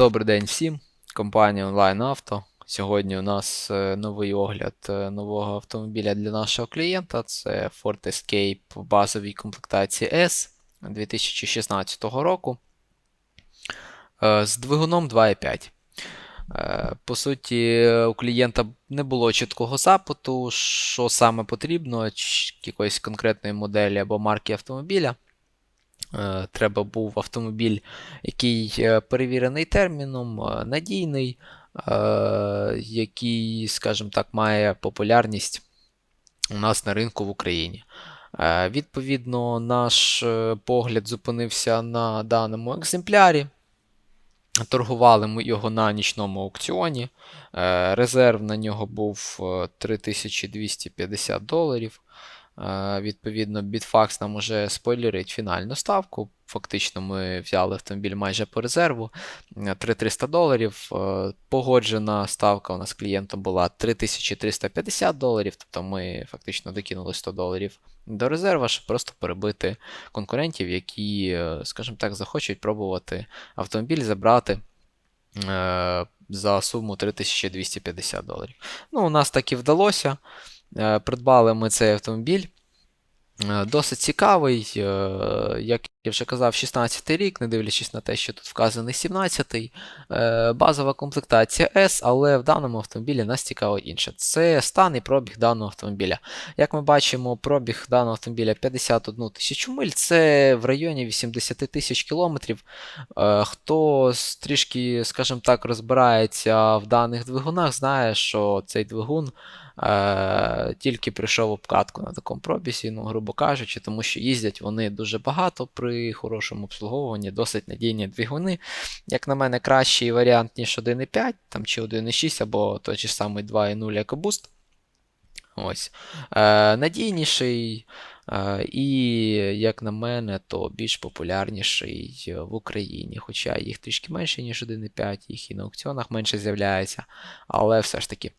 Добрий день всім. Компанія Online Auto. Сьогодні у нас е, новий огляд е, нового автомобіля для нашого клієнта. Це Ford Escape в базовій комплектації S 2016 року е, з двигуном 2.5. Е, По суті, у клієнта не було чіткого запиту, що саме потрібно, якоїсь конкретної моделі або марки автомобіля. Е, Треба був автомобіль, який е, перевірений терміном, е, надійний, який, скажімо так, має популярність у нас на ринку в Україні. Відповідно, наш погляд зупинився на даному екземплярі. Торгували ми його на нічному аукціоні. Резерв на нього був е, 3250 доларів. Е, Відповідно, Bitfax нам уже спойлерить фінальну ставку. Фактично, ми взяли автомобіль майже по резерву. е, 3300 доларів. Е, Погоджена ставка у нас клієнтом була 3350 доларів. Тобто ми фактично докинули 100 доларів до резерва, щоб просто перебити конкурентів, які, е, скажімо так, захочуть пробувати автомобіль забрати е, за суму 3250 доларів. Ну, у нас так і вдалося. Е, Придбали ми цей автомобіль. Е, Досить цікавий, е, як я вже казав, 16 рік, не дивлячись на те, що тут вказаний 17-й. Е, Базова комплектація S, але в даному автомобілі нас цікаво інше. Це стан і пробіг даного автомобіля. Як ми бачимо, пробіг даного автомобіля 51 тисячу миль, це в районі 80 тисяч кілометрів. Хто трішки, скажімо так, розбирається в даних двигунах, знає, що цей двигун е, тільки прийшов обкатку на такому пробізі, ну, грубо кажучи, тому що їздять вони дуже багато при хорошому обслуговуванні, досить надійні двигуни. Як на мене, кращий варіант, ніж 1.5 там, чи 1.6, або той же самий 2.0 EcoBoost. Ось. Е, надійніший. е, І, як на мене, то більш популярніший в Україні. Хоча їх трішки менше, ніж 1.5, їх і на аукціонах менше з'являється. Але все ж таки.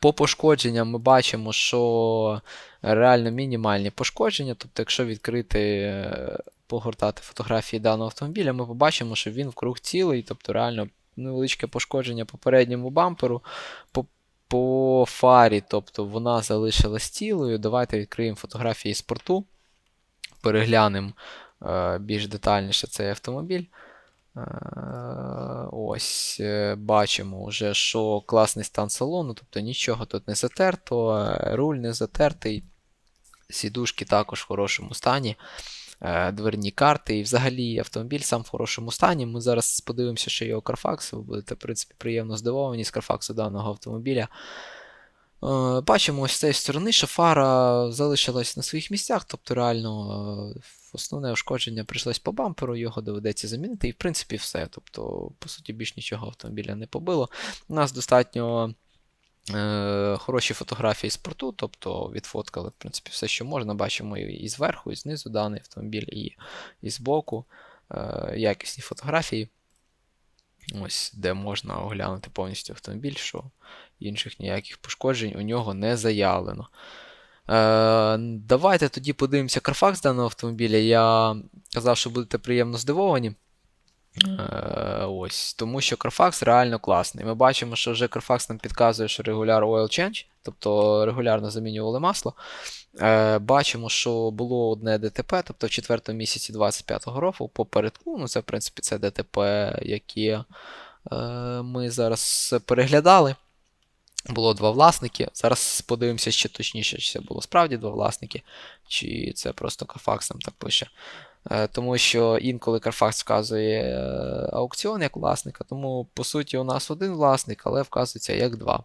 По пошкодженням ми бачимо, що реально мінімальні пошкодження. Тобто, якщо відкрити, е, погортати фотографії даного автомобіля, ми побачимо, що він вкруг цілий, тобто реально невеличке пошкодження по передньому бамперу, по, по фарі, тобто вона залишилась цілою. Давайте відкриємо фотографії з порту, переглянемо е, більш детальніше цей автомобіль. Е, Ось, е, бачимо вже, що класний стан салону, тобто нічого тут не затерто, е, руль не затертий, сідушки також в хорошому стані, дверні карти і взагалі автомобіль сам в хорошому стані. Ми зараз подивимося, що є у Carfax, ви будете, в принципі, приємно здивовані з Carfax даного автомобіля. Бачимо ось з цієї сторони, що фара залишилась на своїх місцях, тобто реально основне ушкодження прийшлось по бамперу, його доведеться замінити, і в принципі все. Тобто, по суті, більш нічого автомобіля не побило. У нас достатньо е, хороші фотографії з порту, тобто відфоткали в принципі, все, що можна. Бачимо і, зверху, і знизу даний автомобіль, і, і збоку. Е, якісні фотографії. Ось, де можна оглянути повністю автомобіль, що інших ніяких пошкоджень у нього не заявлено. Е, давайте тоді подивимося Carfax даного автомобіля. Я казав, що будете приємно здивовані. Е, ось, тому що Carfax реально класний. Ми бачимо, що вже Carfax нам підказує, що регуляр oil change, тобто регулярно замінювали масло. Е, бачимо, що було одне ДТП, тобто в четвертому місяці 25-го року попередку. Ну, це, в принципі, це ДТП, яке ми зараз переглядали. Було два власники. Зараз подивимося ще точніше, чи це було справді два власники, чи це просто Carfax нам так пише. Е, Тому що інколи Carfax вказує е, аукціон як власника, тому по суті у нас один власник, але вказується як два.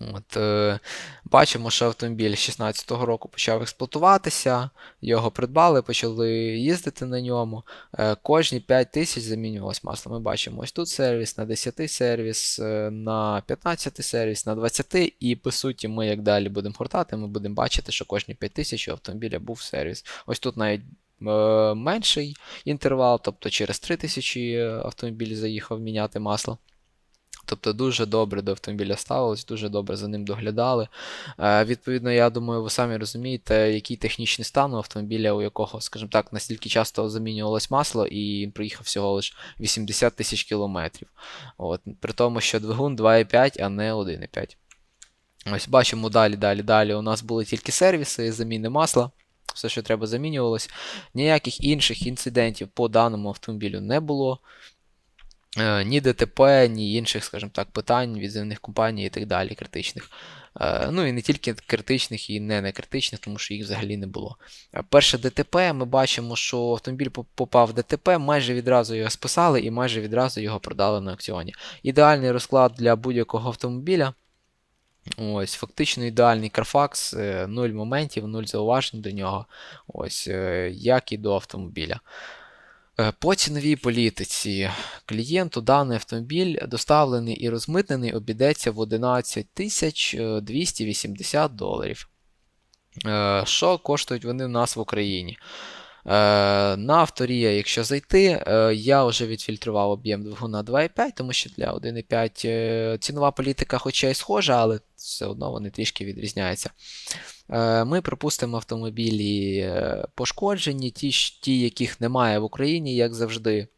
От, е, Бачимо, що автомобіль 16-го року почав експлуатуватися, його придбали, почали їздити на ньому. Е, Кожні 5 тисяч замінювалось масло. Ми бачимо ось тут сервіс, на 10 сервіс, е, на 15 сервіс, на 20, і по суті, ми як далі будемо гортати, ми будемо бачити, що кожні 5 тисяч автомобіля був сервіс. Ось тут навіть е, менший інтервал, тобто через 3 тисячі автомобіль заїхав міняти масло. Тобто дуже добре до автомобіля ставилось, дуже добре за ним доглядали. Е, відповідно, я думаю, ви самі розумієте, який технічний стан у автомобіля, у якого, скажімо так, настільки часто замінювалось масло, і він проїхав всього лише 80 тисяч кілометрів. От, При тому, що двигун 2,5, а не 1,5. Ось бачимо далі, далі, далі. У нас були тільки сервіси, заміни масла. Все, що треба, замінювалось. Ніяких інших інцидентів по даному автомобілю не було. Е, ні ДТП, ні інших, скажімо так, питань від земних компаній і так далі, критичних. Е, Ну і не тільки критичних, і не некритичних, тому що їх взагалі не було. Е, Перше ДТП, ми бачимо, що автомобіль попав в ДТП, майже відразу його списали і майже відразу його продали на аукціоні. Ідеальний розклад для будь-якого автомобіля. Ось, фактично ідеальний е, нуль моментів, нуль зауважень до нього. Ось, як і до автомобіля. Е, По ціновій політиці клієнту даний автомобіль доставлений і розмитнений обійдеться в 11 тисяч е, 280 доларів. Е, Що коштують вони в нас в Україні? Е, На авторія, якщо зайти, е, я вже відфільтрував об'єм двигуна 2,5, тому що для 1,5 е, цінова політика, хоча й схожа, але все одно вони трішки відрізняються. Ми пропустимо автомобілі пошкоджені, ті, ті, яких немає в Україні, як завжди.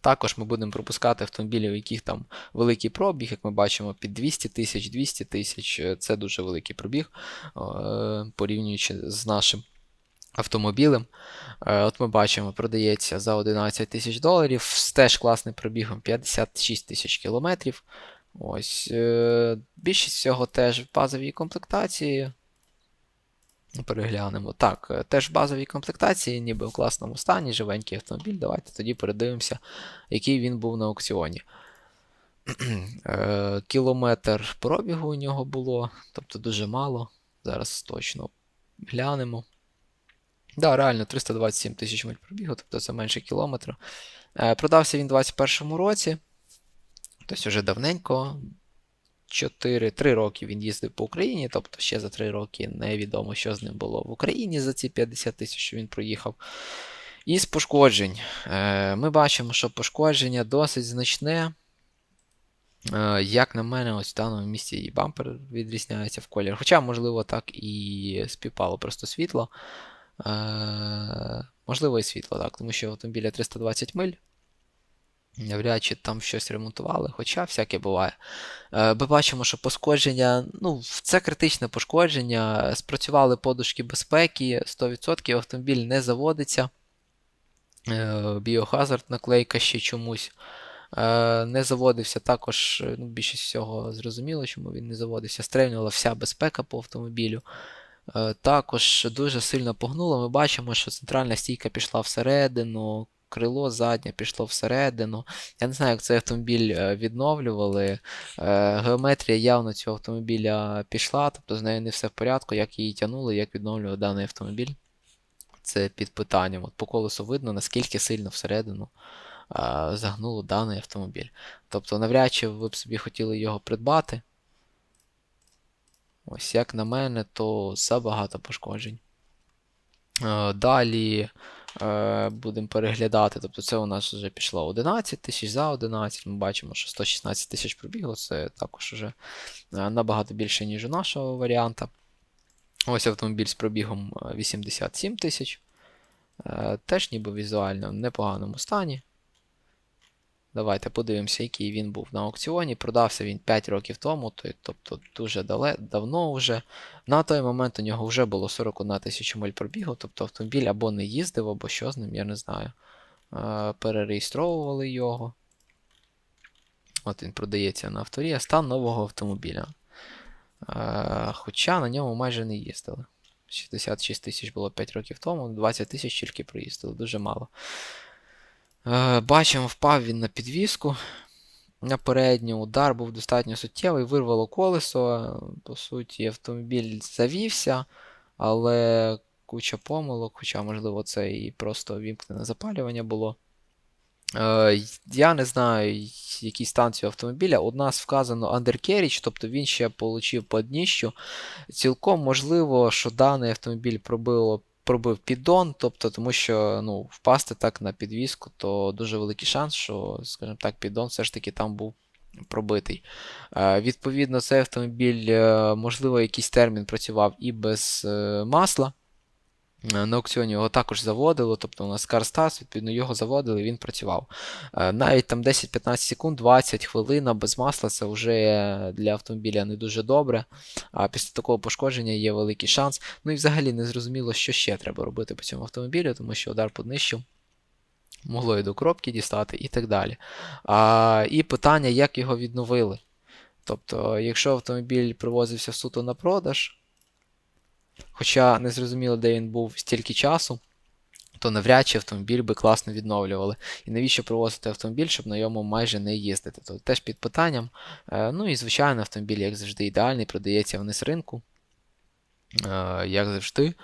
Також ми будемо пропускати автомобілі, у яких там великий пробіг, як ми бачимо, під 200 тисяч, 200 тисяч. Це дуже великий пробіг, порівнюючи з нашим автомобілем. Е, От ми бачимо, продається за 11 тисяч доларів, з теж класним пробігом 56 тисяч кілометрів. Ось, е, більшість всього теж в базовій комплектації. Переглянемо. Так, е, теж в базовій комплектації, ніби в класному стані, живенький автомобіль. Давайте тоді передивимося, який він був на аукціоні. Кілометр пробігу у нього було, тобто дуже мало. Зараз точно глянемо. Да, реально 327 тисяч миль пробігу, тобто це менше кілометра. Е, Продався він у 2021 році, тобто вже давненько. 4-3 роки він їздив по Україні, тобто ще за 3 роки невідомо, що з ним було в Україні за ці 50 тисяч, що він проїхав. І з пошкоджень. Е, Ми бачимо, що пошкодження досить значне. Е, Як на мене, ось в даному місці і бампер відрізняється в колір. Хоча, можливо, так і співпало просто світло. Е, Можливо, і світло, так, тому що автомобіля 320 миль. Навряд чи там щось ремонтували, хоча всяке буває. Е, Ми бачимо, що пошкодження, ну, це критичне пошкодження. Спрацювали подушки безпеки, 100% автомобіль не заводиться. Е, Біохазард наклейка ще чомусь. Не заводився також, ну, більшість всього зрозуміло, чому він не заводився. Стрельнула вся безпека по автомобілю. Е, Також дуже сильно погнуло. Ми бачимо, що центральна стійка пішла всередину, крило заднє пішло всередину. Я не знаю, як цей автомобіль е, відновлювали. Е, Геометрія явно цього автомобіля пішла, тобто з нею не все в порядку, як її тягнули, як відновлювали даний автомобіль. Це під питанням. От по колесу видно, наскільки сильно всередину загнуло даний автомобіль. Тобто, навряд чи ви б собі хотіли його придбати. Ось, як на мене, то забагато пошкоджень. Е, Далі е, будемо переглядати. Тобто це у нас вже пішло 11 тисяч за 11. Ми бачимо, що 116 тисяч пробігло, це також вже е, набагато більше, ніж у нашого варіанта. Ось автомобіль з пробігом е, 87 тисяч. Теж ніби візуально в непоганому стані. Давайте подивимося, який він був на аукціоні. Продався він 5 років тому, тобто дуже дале, давно вже. На той момент у нього вже було 41 тисяча миль пробігу, тобто автомобіль або не їздив, або що з ним, я не знаю. Е, Перереєстровували його. От він продається на авторі, стан нового автомобіля. Е, Хоча на ньому майже не їздили. 66 тисяч було 5 років тому, 20 тисяч тільки проїздили, дуже мало. Е, Бачимо, впав він на підвіску. На передню удар був достатньо суттєвий, вирвало колесо. По суті, автомобіль завівся, але куча помилок, хоча, можливо, це і просто вімкнене запалювання було. Е, Я не знаю, який стан цього автомобіля. У нас вказано undercarriage, тобто він ще отримав по дніщу. Цілком можливо, що даний автомобіль пробило, пробив піддон, тобто, тому що ну, впасти так на підвіску, то дуже великий шанс, що, скажімо так, піддон все ж таки там був пробитий. Е, Відповідно, цей автомобіль, е, можливо, якийсь термін працював і без е, масла. Е, На аукціоні його також заводили, тобто у нас CarStars, відповідно, його заводили, він працював. Е, Навіть там 10-15 секунд, 20 хвилин без масла це вже для автомобіля не дуже добре. А після такого пошкодження є великий шанс. Ну і взагалі не зрозуміло, що ще треба робити по цьому автомобілю, тому що удар поднищив. Могло і до коробки дістати і так далі. А, і питання, як його відновили. Тобто, якщо автомобіль привозився суто на продаж, хоча не зрозуміло, де він був стільки часу, то навряд чи автомобіль би класно відновлювали. І навіщо привозити автомобіль, щоб на ньому майже не їздити? Тобто теж під питанням. Е, ну і звичайно, автомобіль, як завжди, ідеальний, продається вниз ринку. Е, як завжди.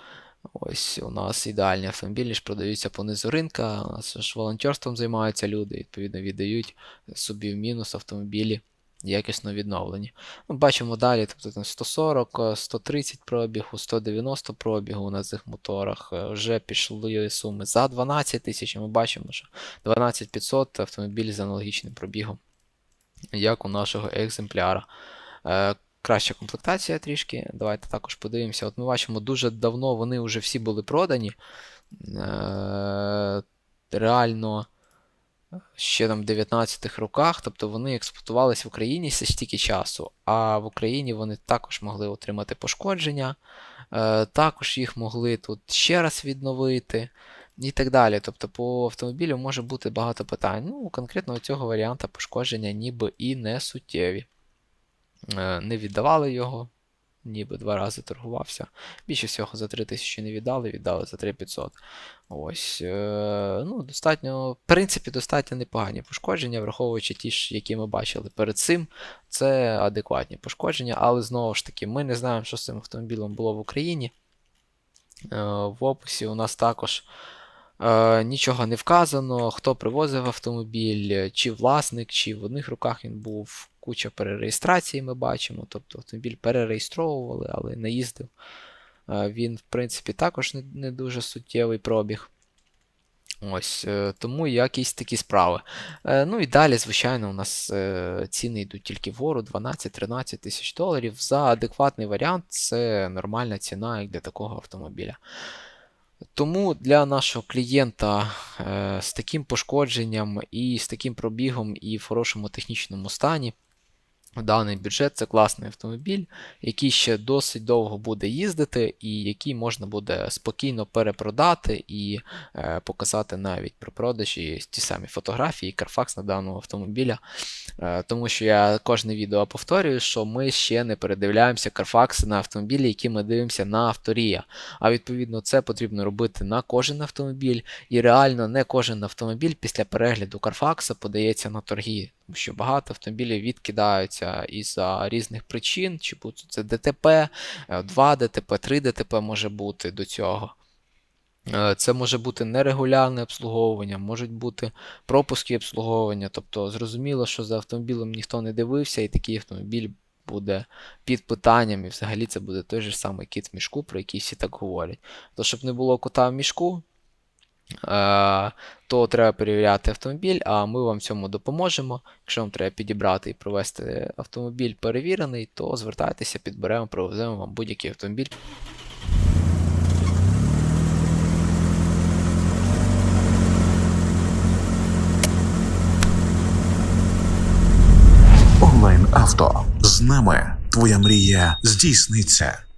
Ось у нас ідеальні автомобілі ж продаються понизу ринка. У нас ж волонтерством займаються люди, відповідно, віддають собі в мінус автомобілі якісно відновлені. Ну, бачимо далі, тобто там 140, е, 130 пробігу, 190 пробігу на цих моторах. Е, Вже пішли суми за 12 тисяч. Ми бачимо, що 12500 автомобіль з аналогічним пробігом, як у нашого екземпляра. Е, Краща комплектація трішки. Давайте також подивимося. От ми бачимо, дуже давно вони вже всі були продані. Е, Реально ще там в 19-х роках, тобто вони експлуатувалися в Україні все стільки часу, а в Україні вони також могли отримати пошкодження, е, також їх могли тут ще раз відновити. І так далі. Тобто по автомобілю може бути багато питань. Ну, конкретно у цього варіанта пошкодження ніби і не суттєві. Е, Не віддавали його, ніби два рази торгувався. Більше всього за 3 тисячі не віддали, віддали за 3500. Ось, е, ну, достатньо, в принципі, достатньо непогані пошкодження, враховуючи ті ж, які ми бачили перед цим. Це адекватні пошкодження, але знову ж таки, ми не знаємо, що з цим автомобілем було в Україні. Е, В описі у нас також е, нічого не вказано, хто привозив автомобіль, чи власник, чи в одних руках він був. Куча перереєстрацій ми бачимо. Тобто автомобіль перереєстровували, але не їздив. Е, Він, в принципі, також не, не дуже суттєвий пробіг. Ось, е, тому якісь такі справи. Е, Ну і далі, звичайно, у нас ціни йдуть тільки вгору 12-13 тисяч доларів. За адекватний варіант це нормальна ціна як для такого автомобіля. Тому для нашого клієнта з таким пошкодженням і з таким пробігом, і в хорошому технічному стані. Даний бюджет це класний автомобіль, який ще досить довго буде їздити, і який можна буде спокійно перепродати і е, показати навіть при продажі ті самі фотографії, Carfax на даного автомобіля. Е, тому що я кожне відео повторюю, що ми ще не передивляємося Carfax на автомобілі, які ми дивимося на авторія. А відповідно це потрібно робити на кожен автомобіль, і реально не кожен автомобіль після перегляду Carfax подається на торги. Тому що багато автомобілів відкидаються із-за різних причин, чи будь це ДТП, 2 ДТП, 3 ДТП може бути до цього. Е, Це може бути нерегулярне обслуговування, можуть бути пропуски обслуговування. Тобто зрозуміло, що за автомобілем ніхто не дивився, і такий автомобіль буде під питанням, і взагалі це буде той же самий кіт в мішку, про який всі так говорять. То, щоб не було кота в мішку, е, то треба перевіряти автомобіль, а ми вам в цьому допоможемо. Якщо вам треба підібрати і провести автомобіль перевірений, то звертайтеся, підберемо, привеземо вам будь-який автомобіль. Онлайн авто з нами твоя мрія здійсниться.